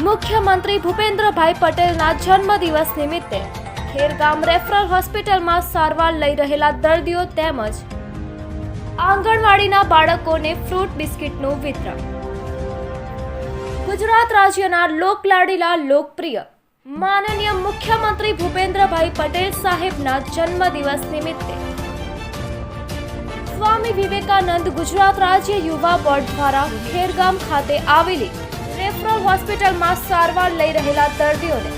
મુખ્યમંત્રી ભૂપેન્દ્રભાઈ પટેલના જન્મદિવસ નિમિત્તે ખેરગામ રેફરલ હોસ્પિટલમાં સારવાર લઈ રહેલા દર્દીઓ તેમજ આંગણવાડીના બાળકોને ફ્રૂટ બિસ્કિટનું વિતરણ. ગુજરાત રાજ્યના લોકલાડીલા લોકપ્રિય માનનીય મુખ્યમંત્રી ભૂપેન્દ્રભાઈ પટેલ સાહેબના જન્મદિવસ નિમિત્તે સ્વામી વિવેકાનંદ ગુજરાત રાજ્ય યુવા બોર્ડ દ્વારા ખેરગામ ખાતે આવેલી રેફરલ હોસ્પિટલમાં સારવાર લઈ રહેલા દર્દીઓને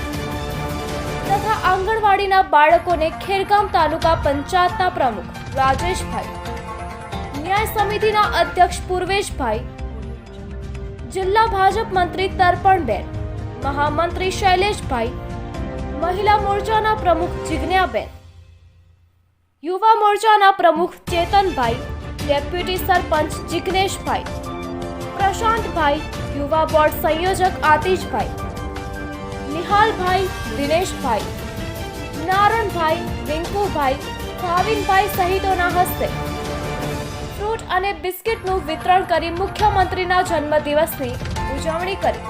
તથા આંગણવાડીના બાળકોને ખેરગામ તાલુકા પંચાયતના પ્રમુખ રાજેશભાઈ, ન્યાય સમિતિના અધ્યક્ષ પૂર્વેશભાઈ, જિલ્લા ભાજપ મંત્રી તર્પણબેન, મહામંત્રી શૈલેષભાઈ મહિલા મોરચાના પ્રમુખ જિજ્ઞાબેન, યુવા મોરચાના પ્રમુખ ચેતનભાઈ, ડેપ્યુટી સરપંચ જિગ્નેશભાઈ પ્રશાંતભાઈ, યુવા બોર્ડ સંયોજક આતિશભાઈ, નિહાલભાઈ, દિનેશભાઈ, નારણભાઈ, રિંકુભાઈ, ભાવિનભાઈ સહિતોના હસ્તે ફ્રૂટ અને બિસ્કિટનું વિતરણ કરી મુખ્યમંત્રીના જન્મદિવસની ઉજવણી કરી.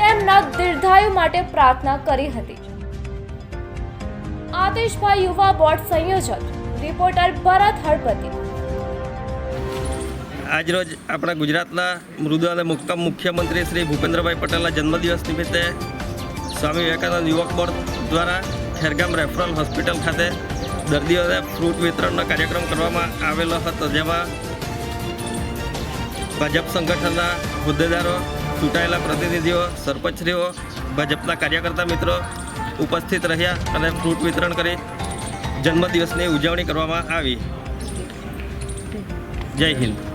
તેમના દીર્ઘાયુ માટે પ્રાર્થના કરી હતી. આતિશભાઈ યુવા બોર્ડ સંયોજક, રિપોર્ટર ભરત હળપતિ આજરોજ આપણા ગુજરાતના મૃદુ અને મુક્તમ મુખ્યમંત્રી શ્રી ભૂપેન્દ્રભાઈ પટેલના જન્મદિવસ નિમિત્તે સ્વામી વિવેકાનંદ યુવક બોર્ડ દ્વારા ખેરગામ રેફરલ હોસ્પિટલ ખાતે દર્દીઓને ફ્રૂટ વિતરણનો કાર્યક્રમ કરવામાં આવેલો હતો, જેમાં ભાજપ સંગઠનના હોદ્દેદારો, ચૂંટાયેલા પ્રતિનિધિઓ, સરપંચશ્રીઓ, ભાજપના કાર્યકર્તા મિત્રો ઉપસ્થિત રહ્યા અને ફ્રૂટ વિતરણ કરી જન્મદિવસની ઉજવણી કરવામાં આવી. જય હિન્દ.